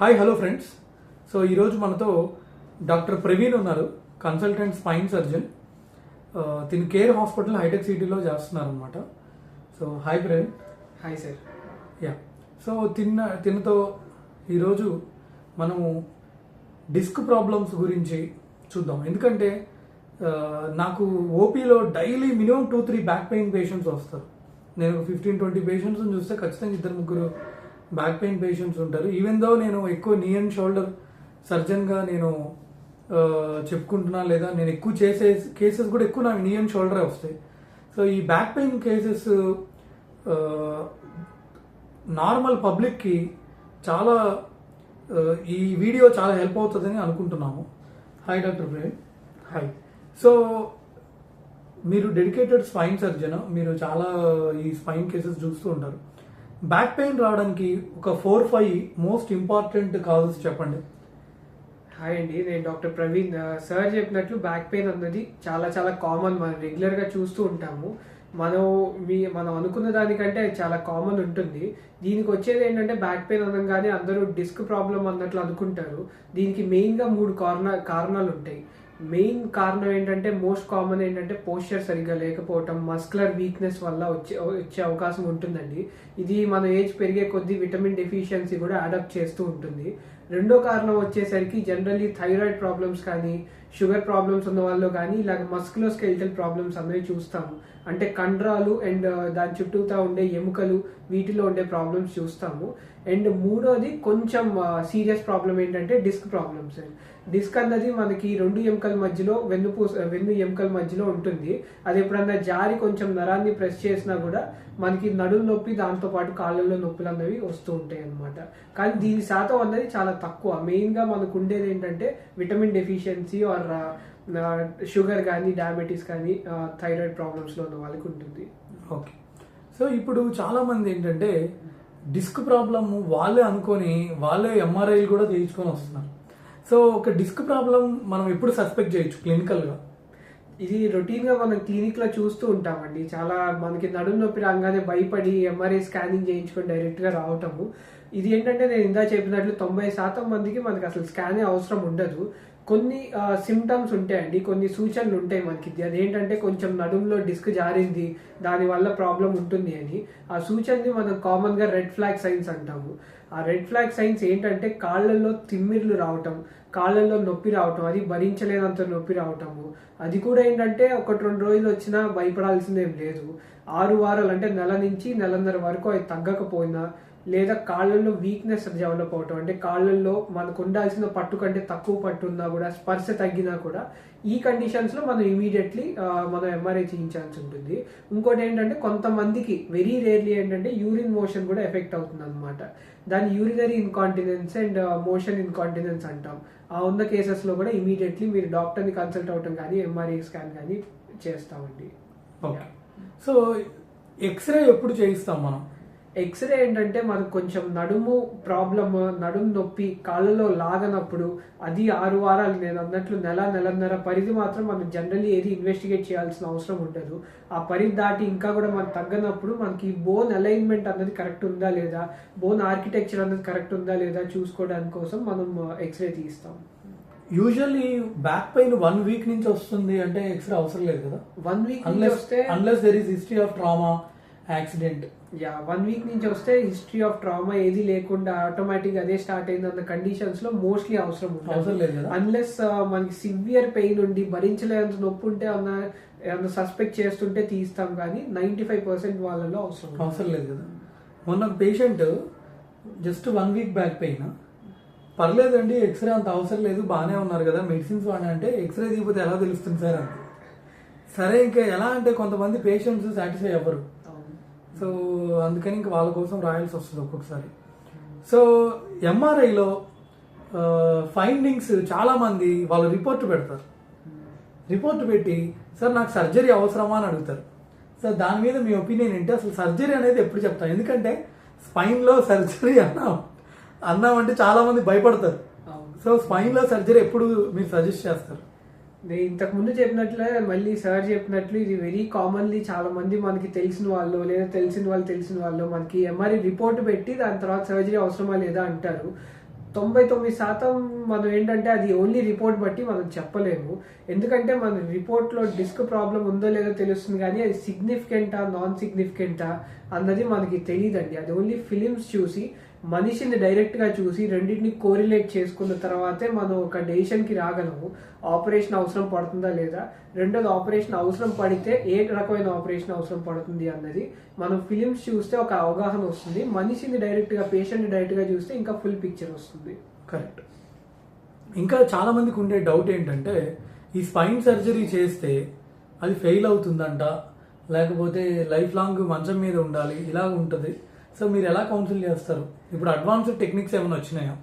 Hi hello friends so ఈరోజు మనతో doctor Praveen ఉన్నారు కన్సల్టెంట్ స్పైన్ సర్జన్ తిని కేర్ హాస్పిటల్ హైటెక్ సిటీలో చేస్తున్నారు అనమాట so hi Praveen. Hi sir yeah so తిన్న తినతో ఈరోజు మనము డిస్క్ ప్రాబ్లమ్స్ గురించి చూద్దాం. ఎందుకంటే ఆ, నాకు ఓపీలో daily minimum two three back pain patients వస్తారు. నేను ఫిఫ్టీన్ ట్వంటీ పేషెంట్స్ చూస్తే ఖచ్చితంగా ఇద్దరు ముగ్గురు బ్యాక్ పెయిన్ పేషెంట్స్ ఉంటారు. ఈవెన్ దో నేను ఎక్కువ నీ అండ్ షోల్డర్ సర్జన్గా నేను చెప్పుకుంటున్నా లేదా నేను ఎక్కువ చేసే కేసెస్ కూడా ఎక్కువ నాకు నీ అండ్ షోల్డరే వస్తాయి. సో ఈ బ్యాక్ పెయిన్ కేసెస్ నార్మల్ పబ్లిక్కి చాలా ఈ వీడియో చాలా హెల్ప్ అవుతుందని అనుకుంటున్నాము. Hi doctor Praveen hi so మీరు డెడికేటెడ్ స్పైన్ సర్జన్ మీరు చాలా ఈ స్పైన్ కేసెస్ చూస్తూ ఉంటారు. బ్యాక్ పెయిన్ రావడానికి ఒక four five most important causes చెప్పండి. హాయ్ అండి నేను డాక్టర్ ప్రవీణ్. సార్ చెప్పినట్లు బ్యాక్ పెయిన్ అన్నది చాలా చాలా కామన్ మనం రెగ్యులర్గా చూస్తూ ఉంటాము. మనం మీ మనం అనుకున్న దానికంటే చాలా కామన్ ఉంటుంది. దీనికి వచ్చేది ఏంటంటే బ్యాక్ పెయిన్ అనగానే అందరూ డిస్క్ ప్రాబ్లం అన్నట్లు అనుకుంటారు. దీనికి మెయిన్గా మూడు కారణ కారణాలు ఉంటాయి మెయిన్ కారణం ఏంటంటే మోస్ట్ కామన్ ఏంటంటే పోస్చర్ సరిగ్గా లేకపోవటం మస్కులర్ వీక్నెస్ వల్ల వచ్చే వచ్చే అవకాశం ఉంటుందండి. ఇది మన ఏజ్ పెరిగే కొద్దీ విటమిన్ డెఫిషియన్సీ కూడా అడాప్ట్ చేస్తూ ఉంటుంది. రెండో కారణం వచ్చేసరికి జనరల్లీ థైరాయిడ్ ప్రాబ్లమ్స్ కానీ షుగర్ ప్రాబ్లమ్స్ ఉన్న వాళ్ళు కానీ ఇలాగ మస్కులో స్కెలిటల్ ప్రాబ్లమ్స్ అనేవి చూస్తాము. అంటే కండరాలు అండ్ దాని చుట్టూతా ఉండే ఎముకలు వీటిలో ఉండే ప్రాబ్లమ్స్ చూస్తాము. అండ్ మూడోది కొంచెం సీరియస్ ప్రాబ్లం ఏంటంటే డిస్క్ ప్రాబ్లమ్స్ డిస్క్ అన్నది మనకి రెండు ఎముకల మధ్యలో వెన్నుపూస వెన్ను ఎముకల మధ్యలో ఉంటుంది. అది ఎప్పుడన్నా జారి కొంచెం నరాన్ని ప్రెస్ చేసినా కూడా మనకి నడుము నొప్పి దాంతో పాటు కాళ్ళల్లో నొప్పులు అన్నవి వస్తూ ఉంటాయి అన్నమాట. కానీ దీని శాతం అన్నది చాలా తక్కువ. మెయిన్గా మనకు ఉండేది ఏంటంటే విటమిన్ డెఫిషియన్సీ ఆర్ షుగర్ కానీ డయాబెటీస్ కానీ థైరాయిడ్ ప్రాబ్లమ్స్లో ఉన్న వాళ్ళకి ఉంటుంది. ఓకే సో ఇప్పుడు చాలా మంది ఏంటంటే డిస్క్ ప్రాబ్లమ్ వాళ్ళే అనుకొని వాళ్ళే ఎంఆర్ఐలు కూడా చేయించుకొని వస్తున్నారు. సో ఒక డిస్క్ ప్రాబ్లం మనం ఎప్పుడు సస్పెక్ట్ చేయొచ్చు క్లినికల్గా? ఇది రొటీన్గా మనం క్లినిక్లో చూస్తూ ఉంటామండి. చాలా మనకి నడుము నొప్పి రాగానే భయపడి ఎంఆర్ఐ స్కానింగ్ చేయించుకొని డైరెక్ట్గా రావటము. ఇది ఏంటంటే నేను ఇందా చెప్పినట్లు తొంభై శాతం మందికి మనకి అసలు స్కానే అవసరం ఉండదు. కొన్ని సిమ్టమ్స్ ఉంటాయండి. కొన్ని సూచనలు ఉంటాయి మనకి. అదేంటంటే కొంచెం నడుములో డిస్క్ జారింది దానివల్ల ప్రాబ్లం ఉంటుంది అని. ఆ సూచనని మనం కామన్గా రెడ్ ఫ్లాగ్ సైన్స్ అంటాము. ఆ రెడ్ ఫ్లాగ్ సైన్స్ ఏంటంటే కాళ్ళల్లో తిమ్మిర్లు రావటం కాళ్ళల్లో నొప్పి రావటం అది భరించలేనంత నొప్పి రావటము. అది కూడా ఏంటంటే ఒకటి రెండు రోజులు వచ్చినా భయపడాల్సిందేం లేదు. ఆరు వారాలు అంటే నెల నుంచి నెలన్నర వరకు అది తగ్గకపోయినా లేదా కాళ్ళల్లో వీక్నెస్ డెవలప్ అవటం అంటే కాళ్ళల్లో మనకు ఉండాల్సిన పట్టు కంటే తక్కువ పట్టు ఉన్నా కూడా స్పర్శ తగ్గినా కూడా ఈ కండిషన్స్లో మనం ఇమీడియట్లీ మనం ఎంఆర్ఐ చేయించాల్సి ఉంటుంది. ఇంకోటి ఏంటంటే కొంతమందికి వెరీ రేర్లీ ఏంటంటే యూరిన్ మోషన్ కూడా ఎఫెక్ట్ అవుతుంది అనమాట దాన్ని urinary incontinence and motion incontinence అంటాం. ఆ ఉన్న కేసెస్లో కూడా ఇమీడియట్లీ మీరు డాక్టర్ని కన్సల్ట్ అవటం కానీ ఎంఆర్ఐ స్కాన్ కానీ చేస్తామండి. ఓకే సో ఎక్స్రే ఎప్పుడు చేయిస్తాం మనం? ఎక్స్రే ఏంటంటే మనకు కొంచెం నడుము ప్రాబ్లమ్ నడుము నొప్పి కాళ్ళలో లాగనప్పుడు అది ఆరు వారాలు నేను అన్నట్లు నెల నెలన్నర పరిధి మాత్రం మనం జనరల్లీ ఏది ఇన్వెస్టిగేట్ చేయాల్సిన అవసరం ఉండదు. ఆ పరిధి దాటి ఇంకా కూడా మనకు తగ్గనప్పుడు మనకి బోన్ అలైన్మెంట్ అన్నది కరెక్ట్ ఉందా లేదా బోన్ ఆర్కిటెక్చర్ అన్నది కరెక్ట్ ఉందా లేదా చూసుకోవడానికి కోసం మనం ఎక్స్రే తీస్తాం. Usually back pain one week నుంచి వస్తుంది అంటే ఎక్స్రే అవసరం లేదు కదా? వన్ వీక్ అన్లెస్ వస్తే unless there is history of trauma accident yeah one week నుంచి వస్తే హిస్టరీ ఆఫ్ ట్రామా ఏది లేకుండా ఆటోమేటిక్ అదే స్టార్ట్ అయిందన్న కండిషన్స్లో మోస్ట్లీ అవసరం అవసరం లేదు? అన్లెస్ మనకి సివియర్ పెయిన్ ఉండి భరించలేనంత నొప్పి ఉంటే అన్న ఏమన్నా సస్పెక్ట్ చేస్తుంటే తీస్తాం కానీ నైన్టీ ఫైవ్ పర్సెంట్ వాళ్ళలో అవసరం. అవసరం లేదు కదా మొన్న ఒక patient just one week back pain పర్లేదండి ఎక్స్రే అంత అవసరం లేదు బాగానే ఉన్నారు కదా మెడిసిన్స్ వాడిన అంటే ఎక్స్రే తీయకపోతే ఎలా తెలుస్తుంది సార్ అంటే సరే ఇంకా ఎలా అంటే కొంతమంది పేషెంట్స్ సాటిస్ఫై అవ్వరు. సో అందుకని ఇంకా వాళ్ళ కోసం రాయాల్సి వస్తుంది ఒక్కొక్కసారి. సో ఎంఆర్ఐలో ఫైండింగ్స్ చాలా మంది వాళ్ళు రిపోర్ట్ పెడతారు. రిపోర్ట్ పెట్టి సార్ నాకు సర్జరీ అవసరమా? అని అడుగుతారు. సార్ దాని మీద మీ ఒపీనియన్ ఏంటి? అసలు సర్జరీ అనేది ఎప్పుడు చెప్తాం? ఎందుకంటే స్పైన్లో సర్జరీ అన్నాం. అన్నామంటే చాలా మంది భయపడతారు సో స్పైన్లో సర్జరీ ఎప్పుడు మీరు సజెస్ట్ చేస్తారు? ఇంతకు ముందు చెప్పినట్లే మళ్ళీ సార్ చెప్పినట్లు ఇది వెరీ కామన్లీ చాలా మంది మనకి తెలిసిన వాళ్ళు లేదా తెలిసిన వాళ్ళు తెలిసిన వాళ్ళు మనకి ఎంఆర్ఐ రిపోర్ట్ పెట్టి దాని తర్వాత సర్జరీ అవసరమా లేదా అంటారు. తొంభై తొమ్మిది శాతం మనం ఏంటంటే అది ఓన్లీ రిపోర్ట్ బట్టి మనం చెప్పలేము. ఎందుకంటే మన రిపోర్ట్లో డిస్క్ ప్రాబ్లం ఉందో లేదో తెలుస్తుంది కానీ అది సిగ్నిఫికెంటా నాన్ సిగ్నిఫికెంటా అన్నది మనకి తెలియదండి అది ఓన్లీ ఫిలిమ్స్ చూసి మనిషిని డైరెక్ట్గా చూసి రెండింటిని కోరిలేట్ చేసుకున్న తర్వాతే మనం ఒక డెసిషన్కి రాగలము. ఆపరేషన్ అవసరం పడుతుందా లేదా? రెండోది ఆపరేషన్ అవసరం పడితే ఏ రకమైన ఆపరేషన్ అవసరం పడుతుంది అన్నది. మనం ఫిలిమ్స్ చూస్తే ఒక అవగాహన వస్తుంది. మనిషిని డైరెక్ట్గా పేషెంట్ని డైరెక్ట్గా చూస్తే ఇంకా ఫుల్ పిక్చర్ వస్తుంది. కరెక్ట్ ఇంకా చాలా మందికి ఉండే డౌట్ ఏంటంటే ఈ స్పైన్ సర్జరీ చేస్తే అది ఫెయిల్ అవుతుందంట. లేకపోతే లైఫ్ లాంగ్ మంచం మీద ఉండాలి. ఇలా ఉంటుంది. సో మీరు ఎలా కౌన్సిల్ చేస్తారు? ఇప్పుడు అడ్వాన్స్డ్ టెక్నిక్స్ ఏమైనా వచ్చినాయా?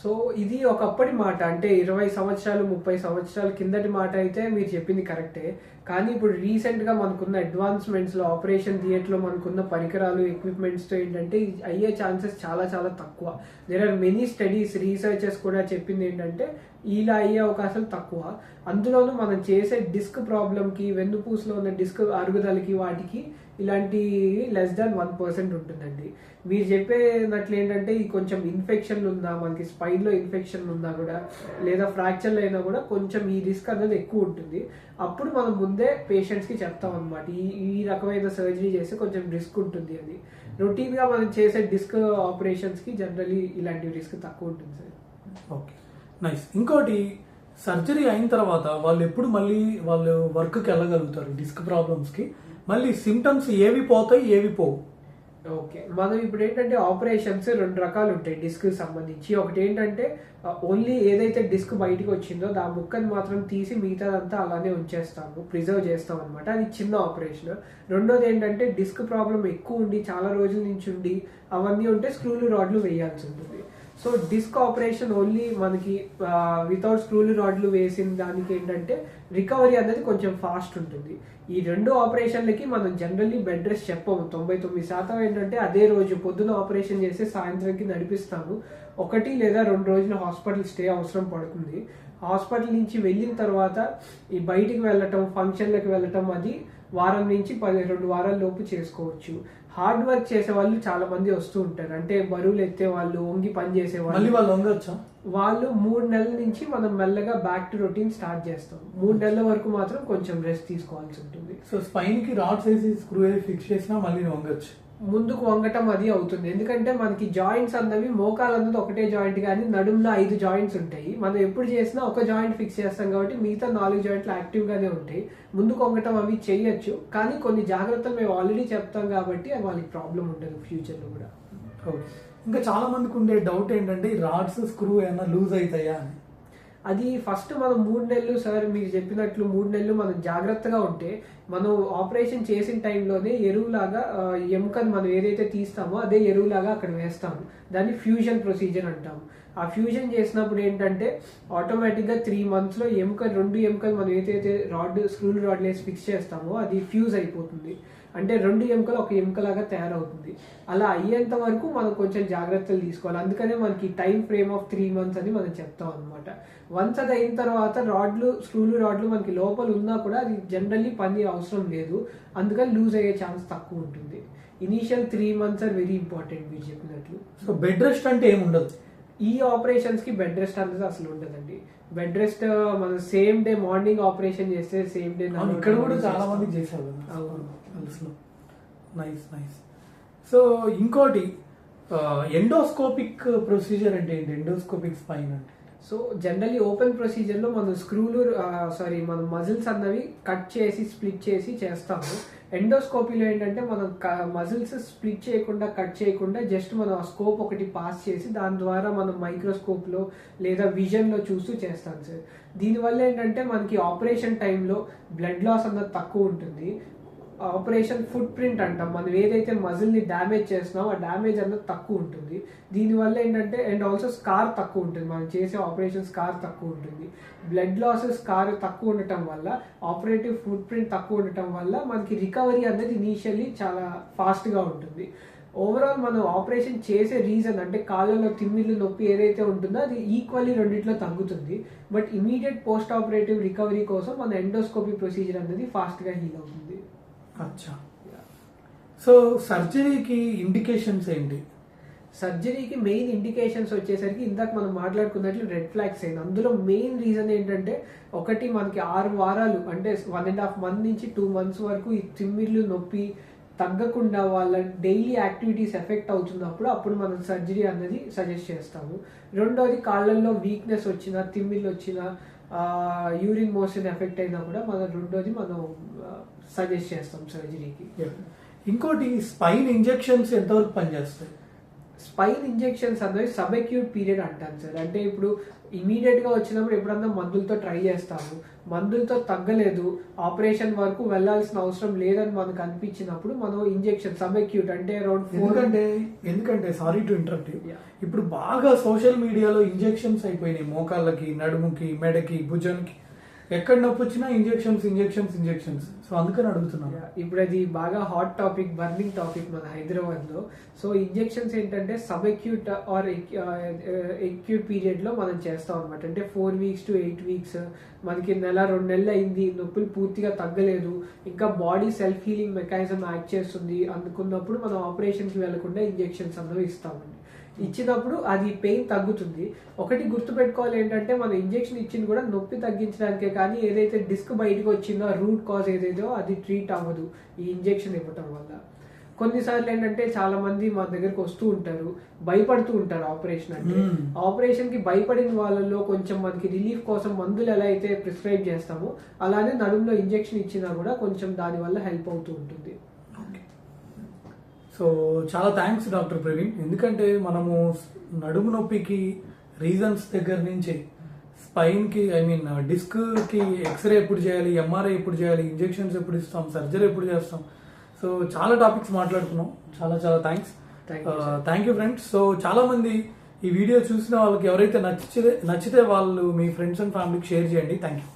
సో ఇది ఒకప్పటి మాట. అంటే ఇరవై సంవత్సరాలు ముప్పై సంవత్సరాల కిందటి మాట అయితే మీరు చెప్పింది కరెక్టే. కానీ ఇప్పుడు రీసెంట్గా మనకున్న అడ్వాన్స్మెంట్స్లో ఆపరేషన్ థియేటర్లో మనకున్న పరికరాలు ఎక్విప్మెంట్స్తో ఏంటంటే అయ్యే ఛాన్సెస్ చాలా చాలా తక్కువ. There are many studies researches కూడా చెప్పింది ఏంటంటే ఇలా అయ్యే అవకాశాలు తక్కువ. అందులోనూ మనం చేసే డిస్క్ ప్రాబ్లమ్కి వెన్నుపూసలో ఉన్న డిస్క్ అరుగుదలకి వాటికి ఇలాంటి లెస్ దాన్ వన్ పర్సెంట్ ఉంటుందండి. మీరు చెప్పేనట్లు ఏంటంటే ఈ కొంచెం ఇన్ఫెక్షన్ ఉందా మనకి స్పైన్లో ఇన్ఫెక్షన్లు ఇన్ఫెక్షన్ ఉన్నా కూడా లేదా ఫ్రాక్చర్లు అయినా కూడా కొంచెం ఈ రిస్క్ అనేది ఎక్కువ ఉంటుంది. అప్పుడు మనం ముందే పేషెంట్స్కి చెప్తాం అనమాట ఈ ఈ రకమైన సర్జరీ చేస్తే కొంచెం రిస్క్ ఉంటుంది అని. రొటీన్గా మనం చేసే డిస్క్ ఆపరేషన్స్కి జనరలీ ఇలాంటి రిస్క్ తక్కువ ఉంటుంది సార్. ఓకే. నైస్ ఇంకోటి సర్జరీ అయిన తర్వాత వాళ్ళు ఎప్పుడు మళ్ళీ వాళ్ళు వర్క్కి వెళ్ళగలుగుతారు డిస్క్ ప్రాబ్లమ్స్కి మళ్ళీ సిమ్టమ్స్ ఏవి పోతాయి ఏవి పోవు. ఓకే. మనం ఇప్పుడు ఏంటంటే ఆపరేషన్స్ రెండు రకాలు ఉంటాయి డిస్క్ సంబంధించి. ఒకటి ఏంటంటే ఓన్లీ ఏదైతే డిస్క్ బయటకు వచ్చిందో దా ముక్కని మాత్రం తీసి మిగతాదంతా అలానే ఉంచేస్తాము ప్రిజర్వ్ చేస్తాం అనమాట అది చిన్న ఆపరేషన్. రెండోది ఏంటంటే డిస్క్ ప్రాబ్లం ఎక్కువ ఉండి చాలా రోజుల నుంచి ఉండి అవన్నీ ఉంటే స్క్రూలు రాడ్లు వేయాల్సి ఉంటుంది. సో డిస్క్ ఆపరేషన్ ఓన్లీ మనకి వితౌట్ స్క్రూలు రాడ్లు వేసిన దానికి ఏంటంటే రికవరీ అనేది కొంచెం ఫాస్ట్ ఉంటుంది. ఈ రెండు ఆపరేషన్లకి మనం జనరల్లీ బెడ్ రెస్ట్ చెప్పము. తొంభై తొమ్మిది శాతం ఏంటంటే అదే రోజు పొద్దున ఆపరేషన్ చేసి సాయంత్రంకి నడిపిస్తాము. ఒకటి లేదా రెండు రోజులు హాస్పిటల్ స్టే అవసరం పడుతుంది. హాస్పిటల్ నుంచి వెళ్ళిన తర్వాత ఈ బయటికి వెళ్ళటం ఫంక్షన్లకు వెళ్ళటం అది వారం నుంచి పది రెండు వారాల లోపు చేసుకోవచ్చు. హార్డ్ వర్క్ చేసే వాళ్ళు చాలా మంది వస్తూ ఉంటారు. అంటే బరువులు ఎత్తే వాళ్ళు వంగి పని చేసే వాళ్ళు వాళ్ళు వంగొచ్చా? వాళ్ళు మూడు నెలల నుంచి మనం మెల్లగా బ్యాక్ టు రొటీన్ స్టార్ట్ చేస్తాం. మూడు నెలల వరకు మాత్రం కొంచెం రెస్ట్ తీసుకోవాల్సి ఉంటుంది. సో స్పైన్కి రాడ్స్ వేసి స్క్రూ వేసి ఫిక్స్ చేసినా మళ్ళీ వంగొచ్చు. ముందుకు వంగటం అది అవుతుంది. ఎందుకంటే మనకి జాయింట్స్ అన్నవి మోకాలు అన్నది ఒకటే జాయింట్ కానీ నడుములో ఐదు జాయింట్స్ ఉంటాయి. మనం ఎప్పుడు చేసినా ఒక జాయింట్ ఫిక్స్ చేస్తాం కాబట్టి మిగతా నాలుగు జాయింట్లు యాక్టివ్గానే ఉంటాయి. ముందుకు వంగటం అవి చేయొచ్చు. కానీ కొన్ని జాగ్రత్తలు మేము ఆల్రెడీ చెప్తాం కాబట్టి వాళ్ళకి ప్రాబ్లం ఉండదు ఫ్యూచర్లో కూడా. ఓకే. ఇంకా చాలా మందికి ఉండే డౌట్ ఏంటంటే రాడ్స్ స్క్రూ ఏమైనా లూజ్ అవుతాయా అని. అది ఫస్ట్ మనం మూడు నెలలు సార్ మీరు చెప్పినట్లు మూడు నెలలు మనం జాగ్రత్తగా ఉంటే మనం ఆపరేషన్ చేసిన టైంలోనే ఎరువులాగా ఎముకను మనం ఏదైతే తీస్తామో అదే ఎరువులాగా అక్కడ వేస్తాము. దాన్ని ఫ్యూజన్ ప్రొసీజర్ అంటాము. ఆ ఫ్యూజన్ చేసినప్పుడు ఏంటంటే ఆటోమేటిక్గా త్రీ మంత్స్లో ఎముక రెండు ఎముకలు మనం ఏదైతే రాడ్ స్క్రూలు రాడ్లు వేసి ఫిక్స్ చేస్తామో అది ఫ్యూజ్ అయిపోతుంది. అంటే రెండు ఎముకలు ఒక ఎముకలాగా తయారవుతుంది. అలా అయ్యేంత వరకు మనం కొంచెం జాగ్రత్తలు తీసుకోవాలి. అందుకనే మనకి time frame of three months అని మనం చెప్తాం అనమాట వన్స్ అది అయిన తర్వాత రాడ్లు స్క్రూలు రాడ్లు మనకి లోపల ఉన్నా కూడా అది జనరల్లీ పని అవసరం లేదు. అందుకని లూజ్ అయ్యే ఛాన్స్ తక్కువ ఉంటుంది. Initial three months are very important మీరు చెప్పినట్లు. సో బెడ్ రెస్ట్ అంటే ఏమి ఉండదు? ఈ ఆపరేషన్స్కి బెడ్ రెస్ట్ అనేది అసలు ఉండదండి. బెడ్ రెస్ట్ మనం సేమ్ డే మార్నింగ్ ఆపరేషన్ చేస్తే సేమ్ డే ఇక్కడ కూడా చాలా మంది చేశారు అవును. తెలుసులో నైస్ నైస్ సో ఇంకోటి ఎండోస్కోపిక్ ప్రొసీజర్ అంటే ఏంటి? ఎండోస్కోపిక్ స్పైన్ అంటే సో జనరలీ ఓపెన్ ప్రొసీజర్లో మనం స్క్రూలు సారీ మనం మజిల్స్ అన్నవి కట్ చేసి స్ప్లిట్ చేసి చేస్తాము. ఎండోస్కోపీలో ఏంటంటే మనం మజిల్స్ స్ప్లిట్ చేయకుండా కట్ చేయకుండా జస్ట్ మనం ఆ స్కోప్ ఒకటి పాస్ చేసి దాని ద్వారా మనం మైక్రోస్కోప్లో లేదా విజన్లో చూస్తూ చేస్తాం సార్ దీనివల్ల ఏంటంటే మనకి ఆపరేషన్ టైంలో బ్లడ్ లాస్ అన్నది తక్కువ ఉంటుంది. ఆపరేషన్ ఫుట్ ప్రింట్ అంటాం. మనం ఏదైతే మజిల్ని డ్యామేజ్ చేస్తున్నామో ఆ డ్యామేజ్ అన్నది తక్కువ ఉంటుంది. దీనివల్ల ఏంటంటే అండ్ ఆల్సో స్కార్ తక్కువ ఉంటుంది. మనం చేసే ఆపరేషన్ స్కార్ తక్కువ ఉంటుంది. బ్లడ్ లాస్ స్కార్ తక్కువ ఉండటం వల్ల ఆపరేటివ్ ఫుట్ ప్రింట్ తక్కువ ఉండటం వల్ల మనకి రికవరీ అనేది ఇనీషియల్లీ చాలా ఫాస్ట్గా ఉంటుంది. ఓవరాల్ మనం ఆపరేషన్ చేసే రీజన్ అంటే కాళ్ళలో తిమ్మిళ్ళు నొప్పి ఏదైతే ఉంటుందో అది ఈక్వల్లీ రెండిట్లో తగ్గుతుంది. But immediate post operative recovery కోసం మన ఎండోస్కోపీ ప్రొసీజర్ అనేది ఫాస్ట్గా హీల్ అవుతుంది. అచ్చా. సో సర్జరీకి ఇండికేషన్స్ ఏంటి? సర్జరీకి మెయిన్ ఇండికేషన్స్ వచ్చేసరికి ఇందాక మనం మాట్లాడుకున్నట్లు రెడ్ ఫ్లాగ్స్ అయింది అందులో మెయిన్ రీజన్ ఏంటంటే ఒకటి మనకి ఆరు వారాలు అంటే వన్ అండ్ హాఫ్ మంత్ నుంచి టూ మంత్స్ వరకు ఈ తిమ్మిర్లు నొప్పి తగ్గకుండా వాళ్ళ డైలీ యాక్టివిటీస్ ఎఫెక్ట్ అవుతున్నప్పుడు అప్పుడు మనం సర్జరీ అన్నది సజెస్ట్ చేస్తాము. రెండోది కాళ్ళల్లో వీక్నెస్ వచ్చినా తిమ్మిర్లు వచ్చినా యూరిన్ మోషన్ ఎఫెక్ట్ అయినా కూడా మనం రెండోది మనం సజెస్ట్ చేస్తాం సర్జరీకి ఇంకోటి స్పైన్ ఇంజెక్షన్స్ ఎంతవరకు పనిచేస్తాయి? స్పైన్ ఇంజెక్షన్స్ అన్నవి సబ్ అక్యూట్ పీరియడ్ అంటాను సార్. అంటే ఇప్పుడు ఇమీడియట్గా వచ్చినప్పుడు ఎప్పుడన్నా మందులతో ట్రై చేస్తాము మందులతో తగ్గలేదు ఆపరేషన్ వరకు వెళ్ళాల్సిన అవసరం లేదని మనకు అనిపించినప్పుడు మనం ఇంజెక్షన్ సబ్ అక్యూట్ అంటే అరౌండ్ ఫోర్ ఎందుకంటే ఎందుకంటే సారీ టు ఇంటరప్ట్. ఇప్పుడు బాగా సోషల్ మీడియాలో ఇంజెక్షన్స్ అయిపోయినాయి. మోకాళ్ళకి నడుముకి మెడకి భుజానికి ఎక్కడ నొప్పి వచ్చినా ఇంజెక్షన్స్ ఇంజెక్షన్స్ ఇంజెక్షన్స్. సో అందుకని అడుగుతున్నాను. ఇప్పుడు అది బాగా హాట్ టాపిక్ బర్నింగ్ టాపిక్ మన హైదరాబాద్లో సో ఇంజెక్షన్స్ ఏంటంటే సబ్ అక్యూట్ ఆర్ అక్యూట్ పీరియడ్లో మనం చేస్తాం అనమాట అంటే four weeks to eight weeks మనకి నెల రెండు నెలలు అయింది నొప్పులు పూర్తిగా తగ్గలేదు. ఇంకా body self healing mechanism act చేస్తుంది. అందుకున్నప్పుడు మనం ఆపరేషన్కి వెళ్ళకుండా ఇంజెక్షన్స్ అన్నవి ఇస్తామండి ఇచ్చినప్పుడు అది పెయిన్ తగ్గుతుంది. ఒకటి గుర్తుపెట్టుకోవాలి ఏంటంటే మనం ఇంజెక్షన్ ఇచ్చింది కూడా నొప్పి తగ్గించడానికే కానీ ఏదైతే డిస్క్ బయటకు వచ్చిందో రూట్ కాజ్ ఏదైతే అది ట్రీట్ అవ్వదు ఈ ఇంజెక్షన్ ఇవ్వటం వల్ల. కొన్నిసార్లు ఏంటంటే చాలా మంది మా దగ్గరకు వస్తూ ఉంటారు భయపడుతూ ఉంటారు ఆపరేషన్ అంటే. ఆపరేషన్కి భయపడిన వాళ్ళలో కొంచెం మనకి రిలీఫ్ కోసం మందులు ఎలా అయితే ప్రిస్క్రైబ్ చేస్తామో అలానే నడుములో ఇంజెక్షన్ ఇచ్చినా కూడా కొంచెం దాని వల్ల హెల్ప్ అవుతూ ఉంటుంది. సో చాలా థ్యాంక్స్ డాక్టర్ ప్రవీణ్ ఎందుకంటే మనము నడుము నొప్పికి రీజన్స్ దగ్గర నుంచి స్పైన్కి ఐ మీన్ డిస్క్కి ఎక్స్రే ఎప్పుడు చేయాలి ఎంఆర్ఐ ఎప్పుడు చేయాలి ఇంజెక్షన్స్ ఎప్పుడు ఇస్తాం సర్జరీ ఎప్పుడు చేస్తాం. సో చాలా టాపిక్స్ మాట్లాడుకున్నాం. చాలా చాలా thanks. Thank you friends so చాలా మంది ఈ వీడియో చూసిన వాళ్ళకి ఎవరైతే నచ్చితే నచ్చితే వాళ్ళు మీ ఫ్రెండ్స్ అండ్ ఫ్యామిలీకి షేర్ చేయండి. Thank you